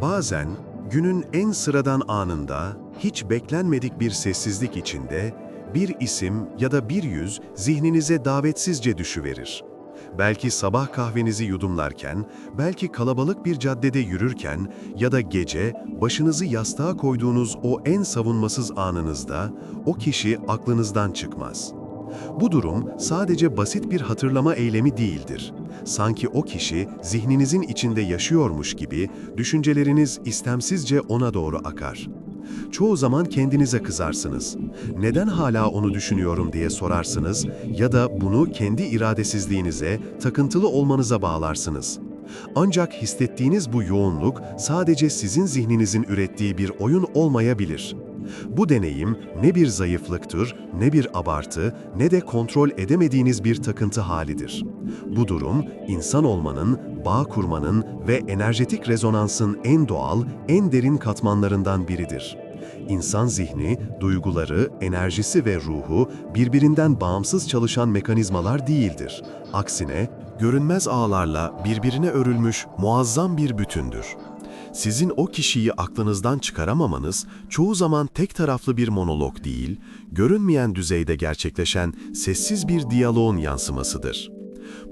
Bazen günün en sıradan anında, hiç beklenmedik bir sessizlik içinde, bir isim ya da bir yüz zihninize davetsizce düşüverir. Belki sabah kahvenizi yudumlarken, belki kalabalık bir caddede yürürken ya da gece başınızı yastığa koyduğunuz o en savunmasız anınızda o kişi aklınızdan çıkmaz. Bu durum sadece basit bir hatırlama eylemi değildir. Sanki o kişi zihninizin içinde yaşıyormuş gibi düşünceleriniz istemsizce ona doğru akar. Çoğu zaman kendinize kızarsınız. Neden hala onu düşünüyorum diye sorarsınız ya da bunu kendi iradesizliğinize, takıntılı olmanıza bağlarsınız. Ancak hissettiğiniz bu yoğunluk sadece sizin zihninizin ürettiği bir oyun olmayabilir. Bu deneyim ne bir zayıflıktır, ne bir abartı, ne de kontrol edemediğiniz bir takıntı halidir. Bu durum, insan olmanın, bağ kurmanın ve enerjetik rezonansın en doğal, en derin katmanlarından biridir. İnsan zihni, duyguları, enerjisi ve ruhu birbirinden bağımsız çalışan mekanizmalar değildir. Aksine, görünmez ağlarla birbirine örülmüş muazzam bir bütündür. Sizin o kişiyi aklınızdan çıkaramamanız çoğu zaman tek taraflı bir monolog değil, görünmeyen düzeyde gerçekleşen sessiz bir diyaloğun yansımasıdır.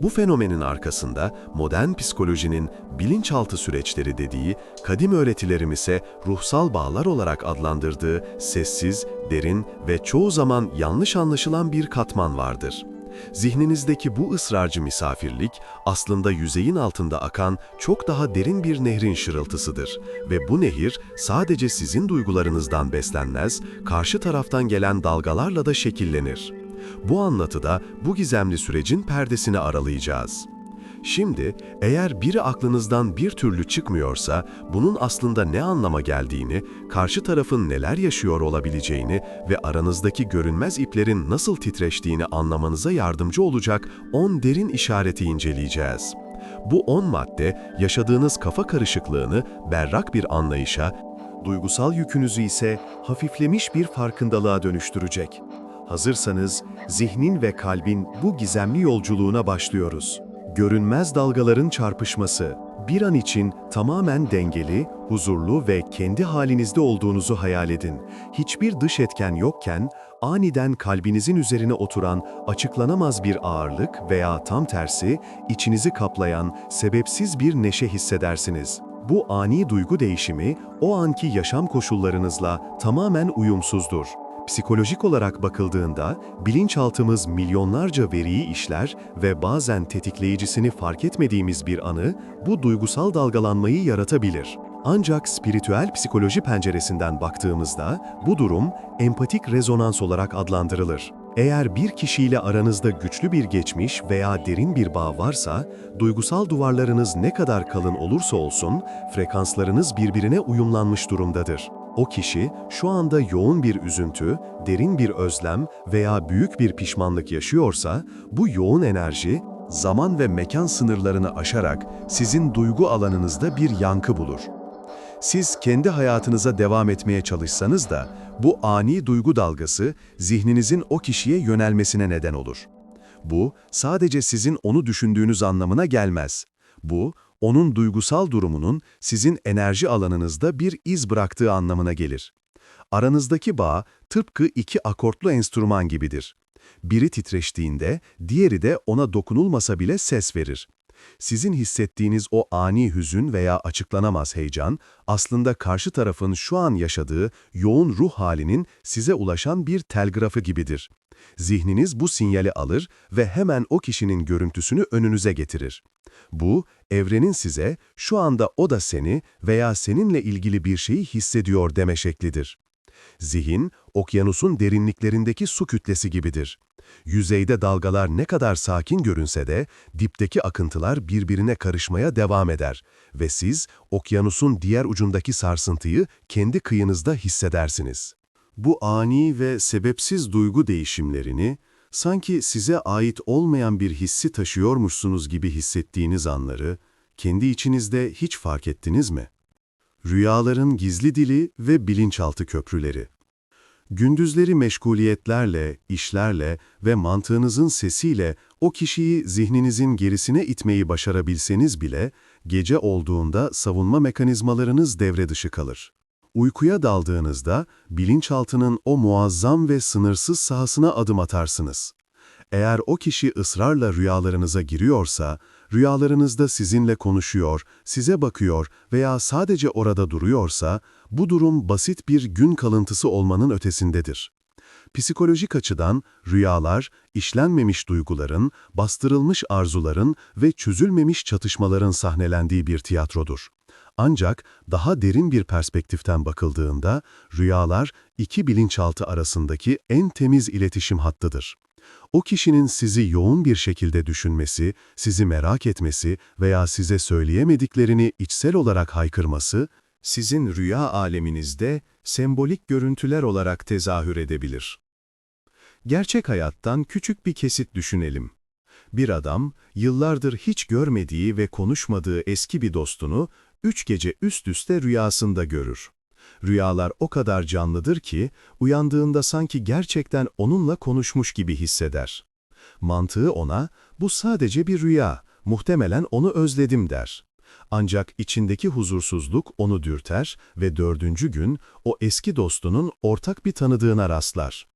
Bu fenomenin arkasında modern psikolojinin bilinçaltı süreçleri dediği, kadim öğretilerim ise ruhsal bağlar olarak adlandırdığı sessiz, derin ve çoğu zaman yanlış anlaşılan bir katman vardır. Zihninizdeki bu ısrarcı misafirlik aslında yüzeyin altında akan çok daha derin bir nehrin şırıltısıdır ve bu nehir sadece sizin duygularınızdan beslenmez, karşı taraftan gelen dalgalarla da şekillenir. Bu anlatıda bu gizemli sürecin perdesini aralayacağız. Şimdi eğer biri aklınızdan bir türlü çıkmıyorsa bunun aslında ne anlama geldiğini, karşı tarafın neler yaşıyor olabileceğini ve aranızdaki görünmez iplerin nasıl titreştiğini anlamanıza yardımcı olacak 10 derin işareti inceleyeceğiz. Bu 10 madde yaşadığınız kafa karışıklığını berrak bir anlayışa, duygusal yükünüzü ise hafiflemiş bir farkındalığa dönüştürecek. Hazırsanız zihnin ve kalbin bu gizemli yolculuğuna başlıyoruz. Görünmez dalgaların çarpışması, bir an için tamamen dengeli, huzurlu ve kendi halinizde olduğunuzu hayal edin. Hiçbir dış etken yokken, aniden kalbinizin üzerine oturan açıklanamaz bir ağırlık veya tam tersi, içinizi kaplayan sebepsiz bir neşe hissedersiniz. Bu ani duygu değişimi, o anki yaşam koşullarınızla tamamen uyumsuzdur. Psikolojik olarak bakıldığında bilinçaltımız milyonlarca veriyi işler ve bazen tetikleyicisini fark etmediğimiz bir anı bu duygusal dalgalanmayı yaratabilir. Ancak spiritüel psikoloji penceresinden baktığımızda bu durum empatik rezonans olarak adlandırılır. Eğer bir kişiyle aranızda güçlü bir geçmiş veya derin bir bağ varsa, duygusal duvarlarınız ne kadar kalın olursa olsun, frekanslarınız birbirine uyumlanmış durumdadır. O kişi şu anda yoğun bir üzüntü, derin bir özlem veya büyük bir pişmanlık yaşıyorsa, bu yoğun enerji zaman ve mekan sınırlarını aşarak sizin duygu alanınızda bir yankı bulur. Siz kendi hayatınıza devam etmeye çalışsanız da bu ani duygu dalgası zihninizin o kişiye yönelmesine neden olur. Bu sadece sizin onu düşündüğünüz anlamına gelmez. Bu onun duygusal durumunun sizin enerji alanınızda bir iz bıraktığı anlamına gelir. Aranızdaki bağ tıpkı iki akortlu enstrüman gibidir. Biri titreştiğinde diğeri de ona dokunulmasa bile ses verir. Sizin hissettiğiniz o ani hüzün veya açıklanamaz heyecan, aslında karşı tarafın şu an yaşadığı yoğun ruh halinin size ulaşan bir telgrafı gibidir. Zihniniz bu sinyali alır ve hemen o kişinin görüntüsünü önünüze getirir. Bu, evrenin size şu anda o da seni veya seninle ilgili bir şeyi hissediyor deme şeklidir. Zihin, okyanusun derinliklerindeki su kütlesi gibidir. Yüzeyde dalgalar ne kadar sakin görünse de dipteki akıntılar birbirine karışmaya devam eder ve siz okyanusun diğer ucundaki sarsıntıyı kendi kıyınızda hissedersiniz. Bu ani ve sebepsiz duygu değişimlerini, sanki size ait olmayan bir hissi taşıyormuşsunuz gibi hissettiğiniz anları, kendi içinizde hiç fark ettiniz mi? Rüyaların gizli dili ve bilinçaltı köprüleri. Gündüzleri meşguliyetlerle, işlerle ve mantığınızın sesiyle o kişiyi zihninizin gerisine itmeyi başarabilseniz bile, Gece olduğunda savunma mekanizmalarınız devre dışı kalır. Uykuya daldığınızda bilinçaltının o muazzam ve sınırsız sahasına adım atarsınız. Eğer o kişi ısrarla rüyalarınıza giriyorsa, rüyalarınızda sizinle konuşuyor, size bakıyor veya sadece orada duruyorsa, bu durum basit bir gün kalıntısı olmanın ötesindedir. Psikolojik açıdan rüyalar, işlenmemiş duyguların, bastırılmış arzuların ve çözülmemiş çatışmaların sahnelendiği bir tiyatrodur. Ancak daha derin bir perspektiften bakıldığında rüyalar iki bilinçaltı arasındaki en temiz iletişim hattıdır. O kişinin sizi yoğun bir şekilde düşünmesi, sizi merak etmesi veya size söyleyemediklerini içsel olarak haykırması, sizin rüya aleminizde sembolik görüntüler olarak tezahür edebilir. Gerçek hayattan küçük bir kesit düşünelim. Bir adam, yıllardır hiç görmediği ve konuşmadığı eski bir dostunu üç gece üst üste rüyasında görür. Rüyalar o kadar canlıdır ki, uyandığında sanki gerçekten onunla konuşmuş gibi hisseder. Mantığı ona, bu sadece bir rüya, muhtemelen onu özledim der. Ancak içindeki huzursuzluk onu dürter ve dördüncü gün o eski dostunun ortak bir tanıdığına rastlar.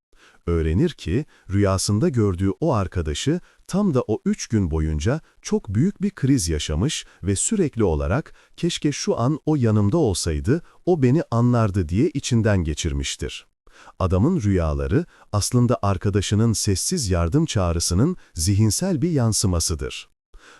Öğrenir ki rüyasında gördüğü o arkadaşı tam da o üç gün boyunca çok büyük bir kriz yaşamış ve sürekli olarak keşke şu an o yanımda olsaydı, o beni anlardı diye içinden geçirmiştir. Adamın rüyaları aslında arkadaşının sessiz yardım çağrısının zihinsel bir yansımasıdır.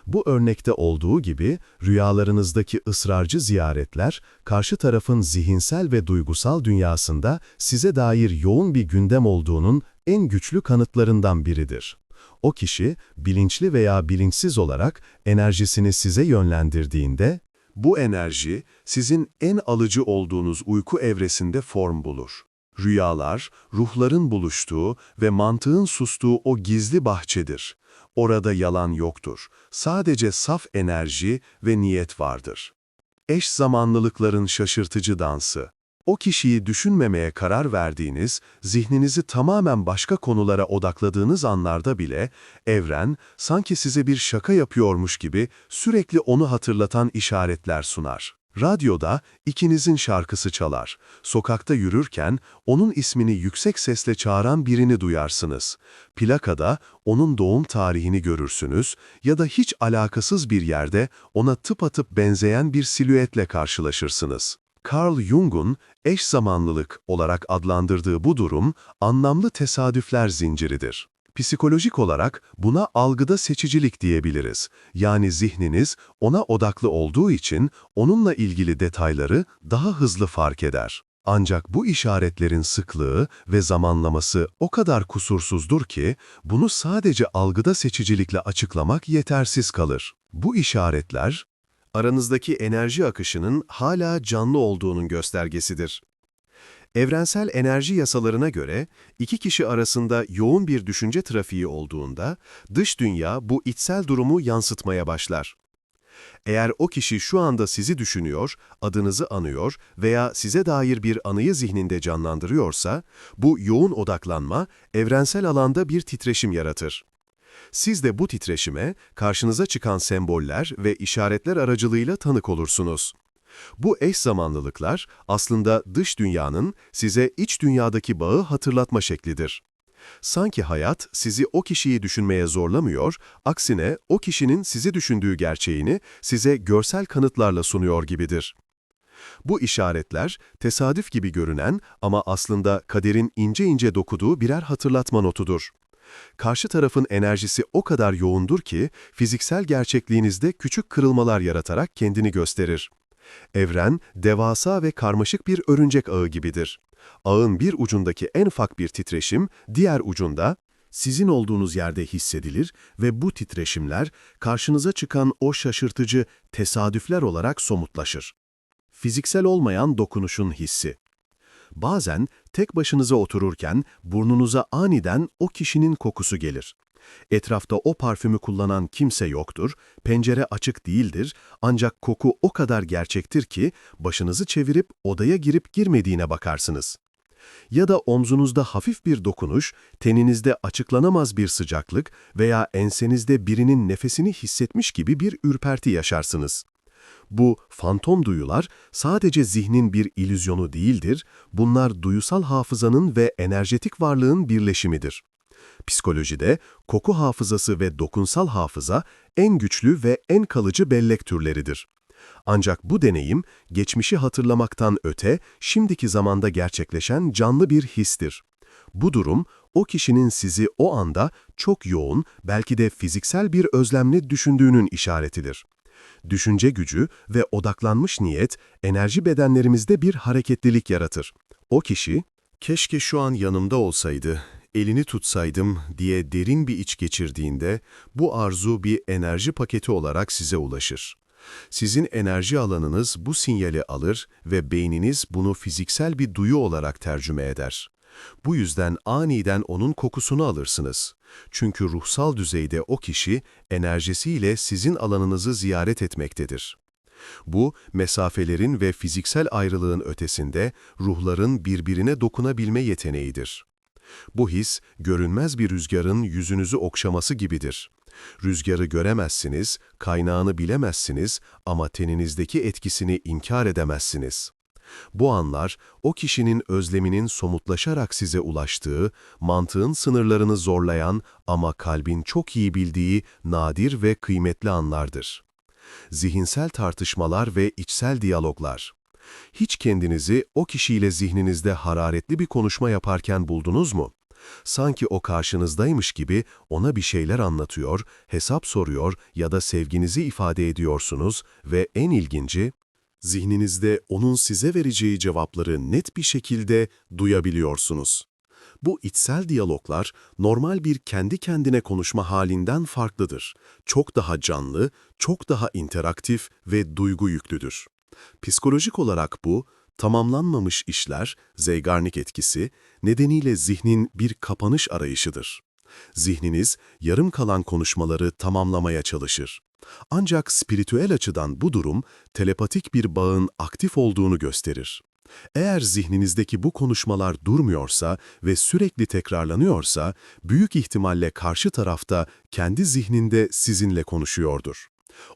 Bu örnekte olduğu gibi rüyalarınızdaki ısrarcı ziyaretler, karşı tarafın zihinsel ve duygusal dünyasında size dair yoğun bir gündem olduğunun en güçlü kanıtlarından biridir. O kişi, bilinçli veya bilinçsiz olarak enerjisini size yönlendirdiğinde, bu enerji sizin en alıcı olduğunuz uyku evresinde form bulur. Rüyalar, ruhların buluştuğu ve mantığın sustuğu o gizli bahçedir. Orada yalan yoktur. Sadece saf enerji ve niyet vardır. Eş zamanlılıkların şaşırtıcı dansı. O kişiyi düşünmemeye karar verdiğiniz, zihninizi tamamen başka konulara odakladığınız anlarda bile, evren, sanki size bir şaka yapıyormuş gibi sürekli onu hatırlatan işaretler sunar. Radyoda ikinizin şarkısı çalar. Sokakta yürürken onun ismini yüksek sesle çağıran birini duyarsınız. Plakada onun doğum tarihini görürsünüz ya da hiç alakasız bir yerde ona tıpatıp benzeyen bir silüetle karşılaşırsınız. Carl Jung'un eş zamanlılık olarak adlandırdığı bu durum anlamlı tesadüfler zinciridir. Psikolojik olarak buna algıda seçicilik diyebiliriz. Yani zihniniz ona odaklı olduğu için onunla ilgili detayları daha hızlı fark eder. Ancak bu işaretlerin sıklığı ve zamanlaması o kadar kusursuzdur ki bunu sadece algıda seçicilikle açıklamak yetersiz kalır. Bu işaretler, aranızdaki enerji akışının hala canlı olduğunun göstergesidir. Evrensel enerji yasalarına göre iki kişi arasında yoğun bir düşünce trafiği olduğunda dış dünya bu içsel durumu yansıtmaya başlar. Eğer o kişi şu anda sizi düşünüyor, adınızı anıyor veya size dair bir anıyı zihninde canlandırıyorsa, bu yoğun odaklanma evrensel alanda bir titreşim yaratır. Siz de bu titreşime karşınıza çıkan semboller ve işaretler aracılığıyla tanık olursunuz. Bu eş zamanlılıklar aslında dış dünyanın size iç dünyadaki bağı hatırlatma şeklidir. Sanki hayat sizi o kişiyi düşünmeye zorlamıyor, aksine o kişinin sizi düşündüğü gerçeğini size görsel kanıtlarla sunuyor gibidir. Bu işaretler tesadüf gibi görünen ama aslında kaderin ince ince dokuduğu birer hatırlatma notudur. Karşı tarafın enerjisi o kadar yoğundur ki fiziksel gerçekliğinizde küçük kırılmalar yaratarak kendini gösterir. Evren, devasa ve karmaşık bir örümcek ağı gibidir. Ağın bir ucundaki en ufak bir titreşim, diğer ucunda, sizin olduğunuz yerde hissedilir ve bu titreşimler karşınıza çıkan o şaşırtıcı tesadüfler olarak somutlaşır. Fiziksel olmayan dokunuşun hissi. Bazen tek başınıza otururken burnunuza aniden o kişinin kokusu gelir. Etrafta o parfümü kullanan kimse yoktur, pencere açık değildir ancak koku o kadar gerçektir ki başınızı çevirip odaya girip girmediğine bakarsınız. Ya da omzunuzda hafif bir dokunuş, teninizde açıklanamaz bir sıcaklık veya ensenizde birinin nefesini hissetmiş gibi bir ürperti yaşarsınız. Bu fantom duyular sadece zihnin bir ilüzyonu değildir, bunlar duyusal hafızanın ve enerjetik varlığın birleşimidir. Psikolojide koku hafızası ve dokunsal hafıza en güçlü ve en kalıcı bellek türleridir. Ancak bu deneyim, geçmişi hatırlamaktan öte, şimdiki zamanda gerçekleşen canlı bir histir. Bu durum, o kişinin sizi o anda çok yoğun, belki de fiziksel bir özlemle düşündüğünün işaretidir. Düşünce gücü ve odaklanmış niyet, enerji bedenlerimizde bir hareketlilik yaratır. O kişi, keşke şu an yanımda olsaydı, elini tutsaydım diye derin bir iç geçirdiğinde, bu arzu bir enerji paketi olarak size ulaşır. Sizin enerji alanınız bu sinyali alır ve beyniniz bunu fiziksel bir duyu olarak tercüme eder. Bu yüzden aniden onun kokusunu alırsınız. Çünkü ruhsal düzeyde o kişi enerjisiyle sizin alanınızı ziyaret etmektedir. Bu, mesafelerin ve fiziksel ayrılığın ötesinde ruhların birbirine dokunabilme yeteneğidir. Bu his, görünmez bir rüzgarın yüzünüzü okşaması gibidir. Rüzgarı göremezsiniz, kaynağını bilemezsiniz ama teninizdeki etkisini inkar edemezsiniz. Bu anlar, o kişinin özleminin somutlaşarak size ulaştığı, mantığın sınırlarını zorlayan ama kalbin çok iyi bildiği nadir ve kıymetli anlardır. Zihinsel tartışmalar ve içsel diyaloglar. Hiç kendinizi o kişiyle zihninizde hararetli bir konuşma yaparken buldunuz mu? Sanki o karşınızdaymış gibi ona bir şeyler anlatıyor, hesap soruyor ya da sevginizi ifade ediyorsunuz ve en ilginci, zihninizde onun size vereceği cevapları net bir şekilde duyabiliyorsunuz. Bu içsel diyaloglar normal bir kendi kendine konuşma halinden farklıdır. Çok daha canlı, çok daha interaktif ve duygu yüklüdür. Psikolojik olarak bu, tamamlanmamış işler, Zeigarnik etkisi, nedeniyle zihnin bir kapanış arayışıdır. Zihniniz, yarım kalan konuşmaları tamamlamaya çalışır. Ancak spiritüel açıdan bu durum, telepatik bir bağın aktif olduğunu gösterir. Eğer zihninizdeki bu konuşmalar durmuyorsa ve sürekli tekrarlanıyorsa, büyük ihtimalle karşı tarafta kendi zihninde sizinle konuşuyordur.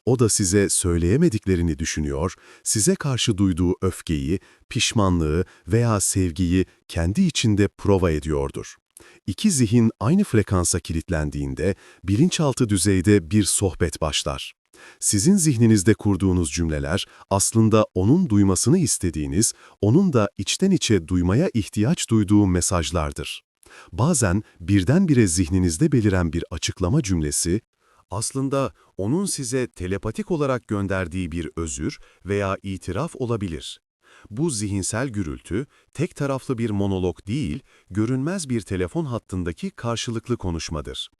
O da size söyleyemediklerini düşünüyor, size karşı duyduğu öfkeyi, pişmanlığı veya sevgiyi kendi içinde prova ediyordur. İki zihin aynı frekansa kilitlendiğinde bilinçaltı düzeyde bir sohbet başlar. Sizin zihninizde kurduğunuz cümleler aslında onun duymasını istediğiniz, onun da içten içe duymaya ihtiyaç duyduğu mesajlardır. Bazen birdenbire zihninizde beliren bir açıklama cümlesi, aslında onun size telepatik olarak gönderdiği bir özür veya itiraf olabilir. Bu zihinsel gürültü, tek taraflı bir monolog değil, görünmez bir telefon hattındaki karşılıklı konuşmadır.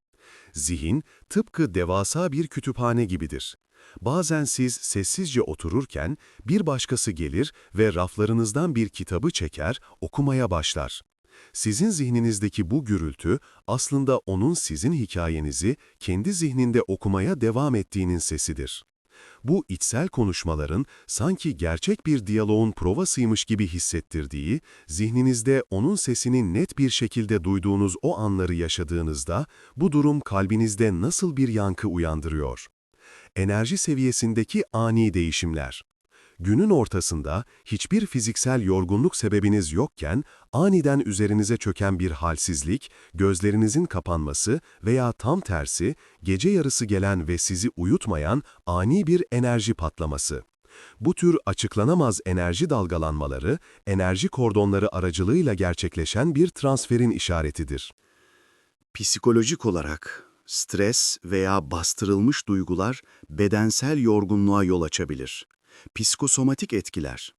Zihin, tıpkı devasa bir kütüphane gibidir. Bazen siz sessizce otururken bir başkası gelir ve raflarınızdan bir kitabı çeker, okumaya başlar. Sizin zihninizdeki bu gürültü aslında onun sizin hikayenizi kendi zihninde okumaya devam ettiğinin sesidir. Bu içsel konuşmaların sanki gerçek bir diyaloğun provasıymış gibi hissettirdiği, zihninizde onun sesini net bir şekilde duyduğunuz o anları yaşadığınızda bu durum kalbinizde nasıl bir yankı uyandırıyor? Enerji seviyesindeki ani değişimler. Günün ortasında hiçbir fiziksel yorgunluk sebebiniz yokken aniden üzerinize çöken bir halsizlik, gözlerinizin kapanması veya tam tersi gece yarısı gelen ve sizi uyutmayan ani bir enerji patlaması. Bu tür açıklanamaz enerji dalgalanmaları, enerji kordonları aracılığıyla gerçekleşen bir transferin işaretidir. Psikolojik olarak stres veya bastırılmış duygular bedensel yorgunluğa yol açabilir psikosomatik etkiler.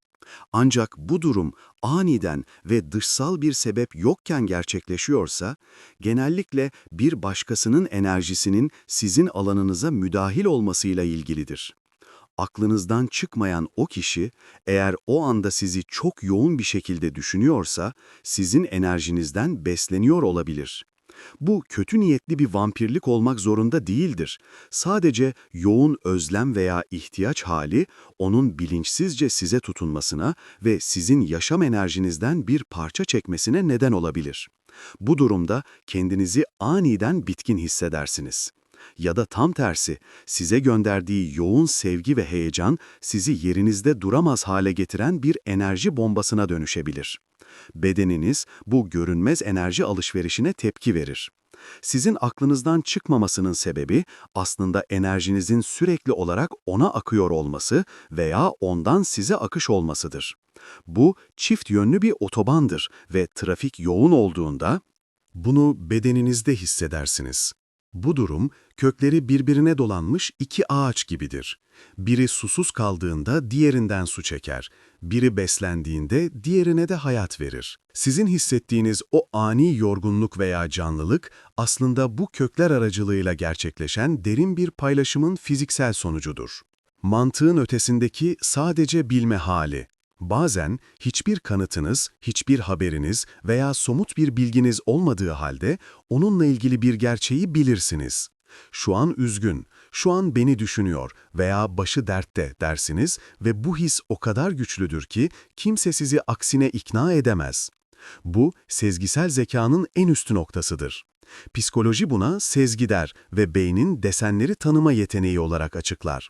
Ancak bu durum aniden ve dışsal bir sebep yokken gerçekleşiyorsa, genellikle bir başkasının enerjisinin sizin alanınıza müdahil olmasıyla ilgilidir. Aklınızdan çıkmayan o kişi, eğer o anda sizi çok yoğun bir şekilde düşünüyorsa, sizin enerjinizden besleniyor olabilir. Bu kötü niyetli bir vampirlik olmak zorunda değildir. Sadece yoğun özlem veya ihtiyaç hali onun bilinçsizce size tutunmasına ve sizin yaşam enerjinizden bir parça çekmesine neden olabilir. Bu durumda kendinizi aniden bitkin hissedersiniz. Ya da tam tersi, size gönderdiği yoğun sevgi ve heyecan sizi yerinizde duramaz hale getiren bir enerji bombasına dönüşebilir. Bedeniniz bu görünmez enerji alışverişine tepki verir. Sizin aklınızdan çıkmamasının sebebi aslında enerjinizin sürekli olarak ona akıyor olması veya ondan size akış olmasıdır. Bu çift yönlü bir otobandır ve trafik yoğun olduğunda Bunu bedeninizde hissedersiniz. Bu durum, kökleri birbirine dolanmış iki ağaç gibidir. Biri susuz kaldığında diğerinden su çeker. Biri beslendiğinde diğerine de hayat verir. Sizin hissettiğiniz o ani yorgunluk veya canlılık aslında bu kökler aracılığıyla gerçekleşen derin bir paylaşımın fiziksel sonucudur. Mantığın ötesindeki sadece bilme hali. Bazen hiçbir kanıtınız, hiçbir haberiniz veya somut bir bilginiz olmadığı halde onunla ilgili bir gerçeği bilirsiniz. Şu an üzgün, şu an beni düşünüyor veya başı dertte dersiniz ve bu his o kadar güçlüdür ki kimse sizi aksine ikna edemez. Bu, sezgisel zekanın en üstü noktasıdır. Psikoloji buna sezgi der ve beynin desenleri tanıma yeteneği olarak açıklar.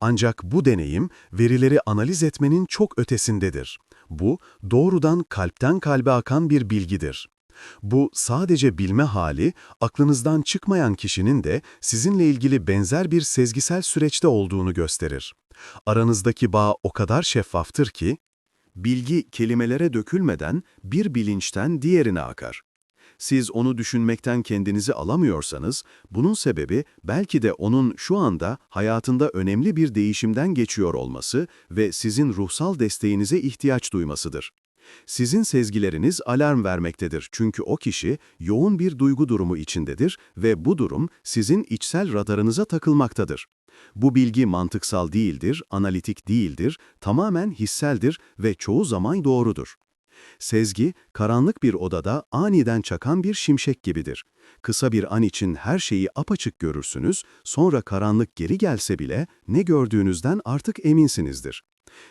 Ancak bu deneyim verileri analiz etmenin çok ötesindedir. Bu doğrudan kalpten kalbe akan bir bilgidir. Bu sadece bilme hali, aklınızdan çıkmayan kişinin de sizinle ilgili benzer bir sezgisel süreçte olduğunu gösterir. Aranızdaki bağ o kadar şeffaftır ki, bilgi kelimelere dökülmeden bir bilinçten diğerine akar. Siz onu düşünmekten kendinizi alamıyorsanız, bunun sebebi belki de onun şu anda hayatında önemli bir değişimden geçiyor olması ve sizin ruhsal desteğinize ihtiyaç duymasıdır. Sizin sezgileriniz alarm vermektedir çünkü o kişi yoğun bir duygu durumu içindedir ve bu durum sizin içsel radarınıza takılmaktadır. Bu bilgi mantıksal değildir, analitik değildir, tamamen hisseldir ve çoğu zaman doğrudur. Sezgi, karanlık bir odada aniden çakan bir şimşek gibidir. Kısa bir an için her şeyi apaçık görürsünüz, sonra karanlık geri gelse bile ne gördüğünüzden artık eminsinizdir.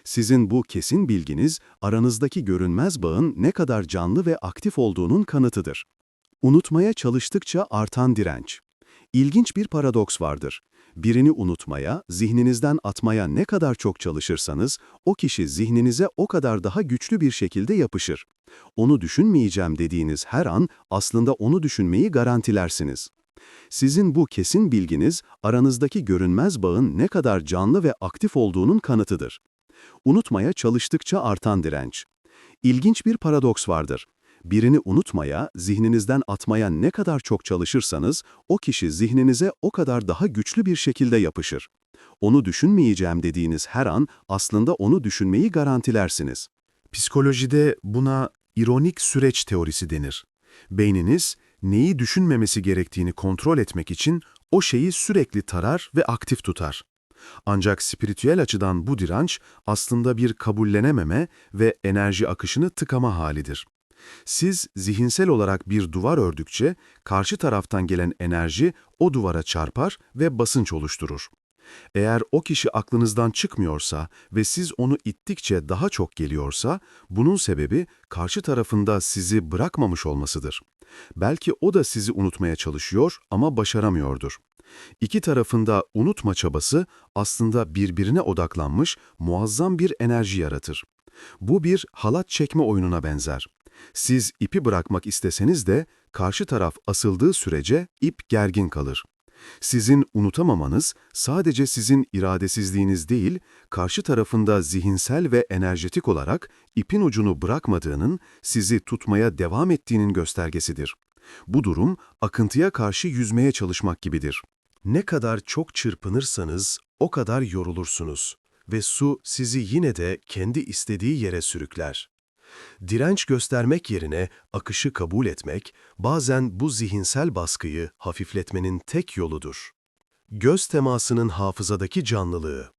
Sizin bu kesin bilginiz, aranızdaki görünmez bağın ne kadar canlı ve aktif olduğunun kanıtıdır. Unutmaya çalıştıkça artan direnç. İlginç bir paradoks vardır. Birini unutmaya, zihninizden atmaya ne kadar çok çalışırsanız, o kişi zihninize o kadar daha güçlü bir şekilde yapışır. Onu düşünmeyeceğim dediğiniz her an aslında onu düşünmeyi garantilersiniz. Sizin bu kesin bilginiz, aranızdaki görünmez bağın ne kadar canlı ve aktif olduğunun kanıtıdır. Unutmaya çalıştıkça artan direnç. İlginç bir paradoks vardır. Birini unutmaya, zihninizden atmaya ne kadar çok çalışırsanız, o kişi zihninize o kadar daha güçlü bir şekilde yapışır. Onu düşünmeyeceğim dediğiniz her an aslında onu düşünmeyi garantilersiniz. Psikolojide buna ironik süreç teorisi denir. Beyniniz neyi düşünmemesi gerektiğini kontrol etmek için o şeyi sürekli tarar ve aktif tutar. Ancak spiritüel açıdan bu direnç aslında bir kabullenememe ve enerji akışını tıkama halidir. Siz zihinsel olarak bir duvar ördükçe karşı taraftan gelen enerji o duvara çarpar ve basınç oluşturur. Eğer o kişi aklınızdan çıkmıyorsa ve siz onu ittikçe daha çok geliyorsa, bunun sebebi karşı tarafında sizi bırakmamış olmasıdır. Belki o da sizi unutmaya çalışıyor ama başaramıyordur. İki tarafında unutma çabası aslında birbirine odaklanmış muazzam bir enerji yaratır. Bu bir halat çekme oyununa benzer. Siz ipi bırakmak isteseniz de karşı taraf asıldığı sürece ip gergin kalır. Sizin unutamamanız sadece sizin iradesizliğiniz değil, karşı tarafında zihinsel ve enerjetik olarak ipin ucunu bırakmadığının, sizi tutmaya devam ettiğinin göstergesidir. Bu durum akıntıya karşı yüzmeye çalışmak gibidir. Ne kadar çok çırpınırsanız o kadar yorulursunuz ve su sizi yine de kendi istediği yere sürükler. Direnç göstermek yerine akışı kabul etmek, bazen bu zihinsel baskıyı hafifletmenin tek yoludur. Göz temasının hafızadaki canlılığı.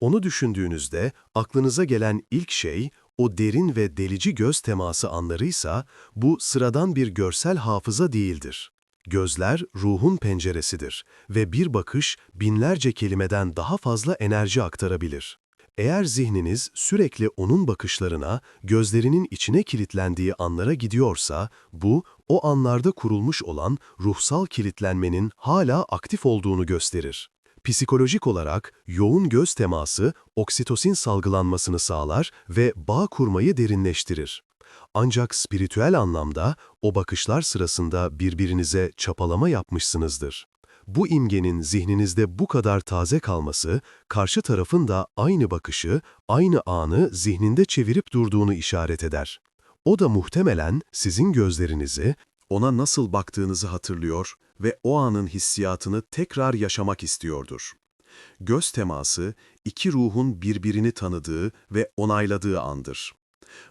Onu düşündüğünüzde aklınıza gelen ilk şey o derin ve delici göz teması anlarıysa bu sıradan bir görsel hafıza değildir. Gözler ruhun penceresidir ve bir bakış binlerce kelimeden daha fazla enerji aktarabilir. Eğer zihniniz sürekli onun bakışlarına, gözlerinin içine kilitlendiği anlara gidiyorsa, bu, o anlarda kurulmuş olan ruhsal kilitlenmenin hala aktif olduğunu gösterir. Psikolojik olarak yoğun göz teması oksitosin salgılanmasını sağlar ve bağ kurmayı derinleştirir. Ancak spiritüel anlamda o bakışlar sırasında birbirinize çapalama yapmışsınızdır. Bu imgenin zihninizde bu kadar taze kalması, karşı tarafın da aynı bakışı, aynı anı zihninde çevirip durduğunu işaret eder. O da muhtemelen sizin gözlerinizi, ona nasıl baktığınızı hatırlıyor ve o anın hissiyatını tekrar yaşamak istiyordur. Göz teması, iki ruhun birbirini tanıdığı ve onayladığı andır.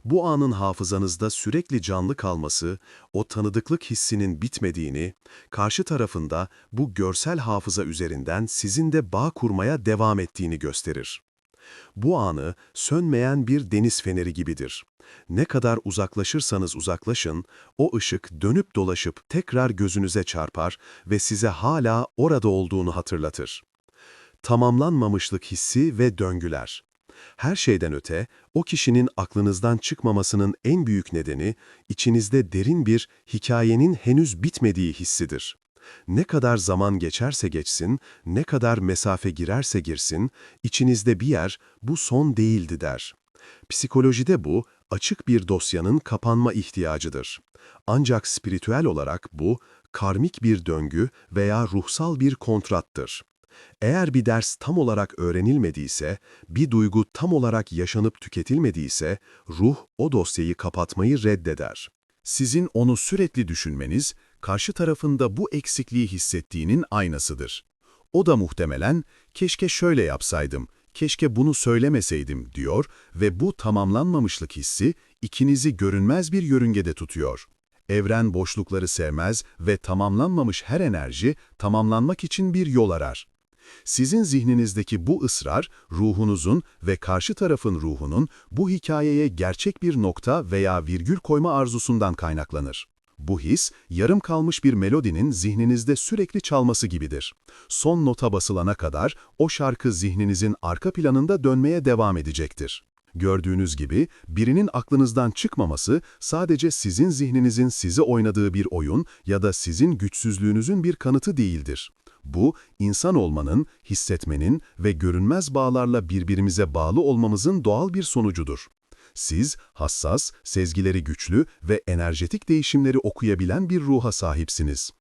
Bu anın hafızanızda sürekli canlı kalması, o tanıdıklık hissinin bitmediğini, karşı tarafında bu görsel hafıza üzerinden sizin de bağ kurmaya devam ettiğini gösterir. Bu anı sönmeyen bir deniz feneri gibidir. Ne kadar uzaklaşırsanız uzaklaşın, o ışık dönüp dolaşıp tekrar gözünüze çarpar ve size hala orada olduğunu hatırlatır. Tamamlanmamışlık hissi ve döngüler. Her şeyden öte, o kişinin aklınızdan çıkmamasının en büyük nedeni, içinizde derin bir hikayenin henüz bitmediği hissidir. Ne kadar zaman geçerse geçsin, ne kadar mesafe girerse girsin, içinizde bir yer bu son değildi der. Psikolojide bu, açık bir dosyanın kapanma ihtiyacıdır. Ancak spiritüel olarak bu, karmik bir döngü veya ruhsal bir kontrattır. Eğer bir ders tam olarak öğrenilmediyse, bir duygu tam olarak yaşanıp tüketilmediyse, ruh o dosyayı kapatmayı reddeder. Sizin onu sürekli düşünmeniz, karşı tarafında bu eksikliği hissettiğinin aynasıdır. O da muhtemelen, keşke şöyle yapsaydım, keşke bunu söylemeseydim diyor ve bu tamamlanmamışlık hissi ikinizi görünmez bir yörüngede tutuyor. Evren boşlukları sevmez ve tamamlanmamış her enerji tamamlanmak için bir yol arar. Sizin zihninizdeki bu ısrar, ruhunuzun ve karşı tarafın ruhunun bu hikayeye gerçek bir nokta veya virgül koyma arzusundan kaynaklanır. Bu his, yarım kalmış bir melodinin zihninizde sürekli çalması gibidir. Son nota basılana kadar o şarkı zihninizin arka planında dönmeye devam edecektir. Gördüğünüz gibi birinin aklınızdan çıkmaması sadece sizin zihninizin sizi oynadığı bir oyun ya da sizin güçsüzlüğünüzün bir kanıtı değildir. Bu, insan olmanın, hissetmenin ve görünmez bağlarla birbirimize bağlı olmamızın doğal bir sonucudur. Siz, hassas, sezgileri güçlü ve enerjetik değişimleri okuyabilen bir ruha sahipsiniz.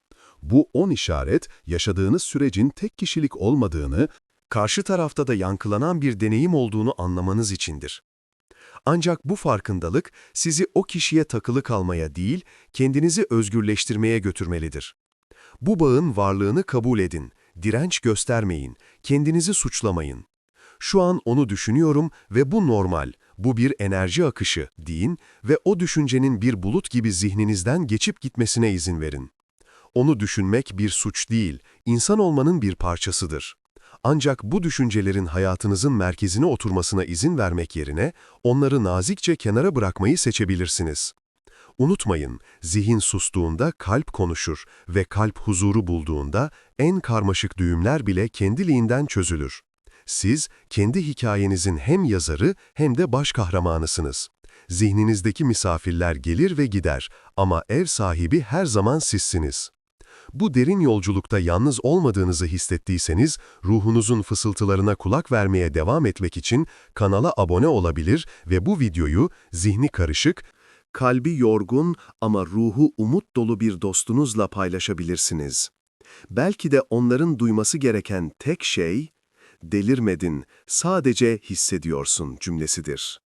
Bu on işaret, yaşadığınız sürecin tek kişilik olmadığını, karşı tarafta da yankılanan bir deneyim olduğunu anlamanız içindir. Ancak bu farkındalık sizi o kişiye takılı kalmaya değil, kendinizi özgürleştirmeye götürmelidir. Bu bağın varlığını kabul edin, direnç göstermeyin, kendinizi suçlamayın. Şu an onu düşünüyorum ve bu normal, bu bir enerji akışı deyin ve o düşüncenin bir bulut gibi zihninizden geçip gitmesine izin verin. Onu düşünmek bir suç değil, insan olmanın bir parçasıdır. Ancak bu düşüncelerin hayatınızın merkezine oturmasına izin vermek yerine onları nazikçe kenara bırakmayı seçebilirsiniz. Unutmayın, zihin sustuğunda kalp konuşur ve kalp huzuru bulduğunda en karmaşık düğümler bile kendiliğinden çözülür. Siz, kendi hikayenizin hem yazarı hem de baş kahramanısınız. Zihninizdeki misafirler gelir ve gider ama ev sahibi her zaman sizsiniz. Bu derin yolculukta yalnız olmadığınızı hissettiyseniz, ruhunuzun fısıltılarına kulak vermeye devam etmek için kanala abone olabilir ve bu videoyu zihni karışık, kalbi yorgun ama ruhu umut dolu bir dostunuzla paylaşabilirsiniz. Belki de onların duyması gereken tek şey, delirmedin, sadece hissediyorsun cümlesidir.